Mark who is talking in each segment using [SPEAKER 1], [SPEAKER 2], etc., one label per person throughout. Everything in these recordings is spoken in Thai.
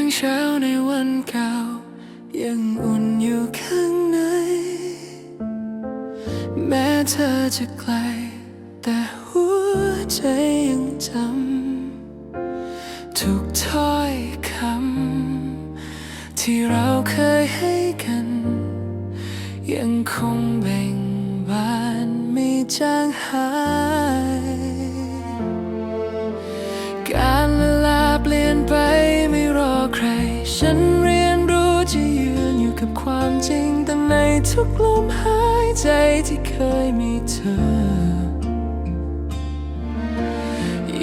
[SPEAKER 1] งเช้าในวันเก่า ยังอุ่นอยู่ข้างใน แม้เธอจะไกล แต่หัวใจยังจำทุกถ้อยคำ ที่เราเคยให้กัน ยังคงเบ่งบานไม่จางหาย ทุกลมหายใจที่เคยมีเธอ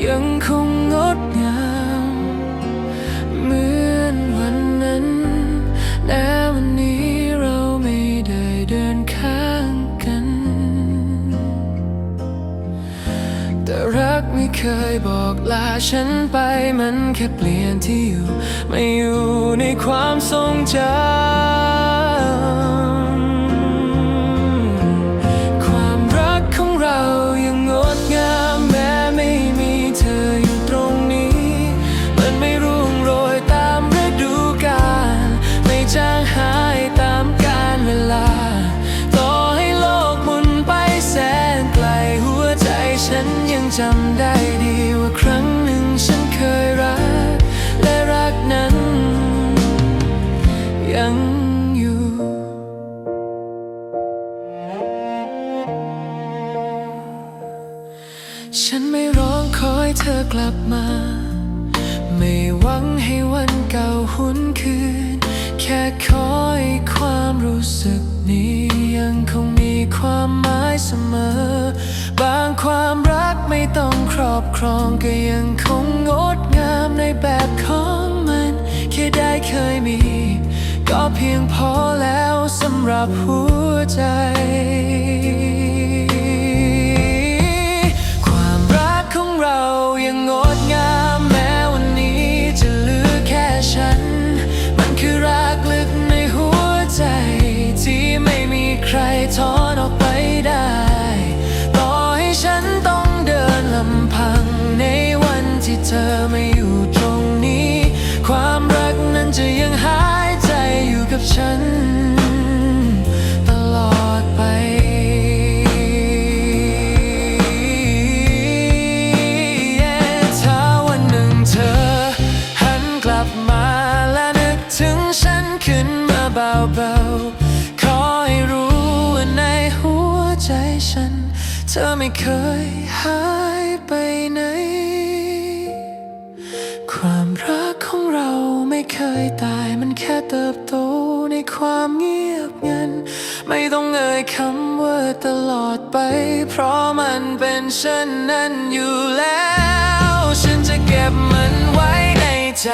[SPEAKER 1] ยังคงงดงามเหมือนวันนั้นแม้วันนี้เราไม่ได้เดินข้างกัน แต่รักไม่เคยบอกลาฉันไปมันแค่เปลี่ยนที่อยู่ ไม่อยู่ในความทรงจำ ได้ดีว่าครั้งหนึ่งฉันเคยรัก และรักนั้น ยังอยู่ ฉันไม่ร้องขอให้เธอกลับมา ไม่หวังให้วันเก่าหุนคืน แค่คอยความรู้สึกนี้ยังคงมีความหมายเสมอ บางความ ไม่ต้องครอบครองก็ยังคงงดงามในแบบของมัน แค่ได้เคยมี ก็เพียงพอแล้วสำหรับหัวใจ ใจฉัน เธอไม่เคยหายไปไหน ความรักของเราไม่เคยตายมันแค่เติบโตในความเงียบงัน ไม่ต้องเอ่ยคำว่าตลอดไป เพราะมันเป็นฉันนั้นอยู่แล้ว ฉันจะเก็บมันไว้ในใจ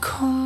[SPEAKER 1] 空。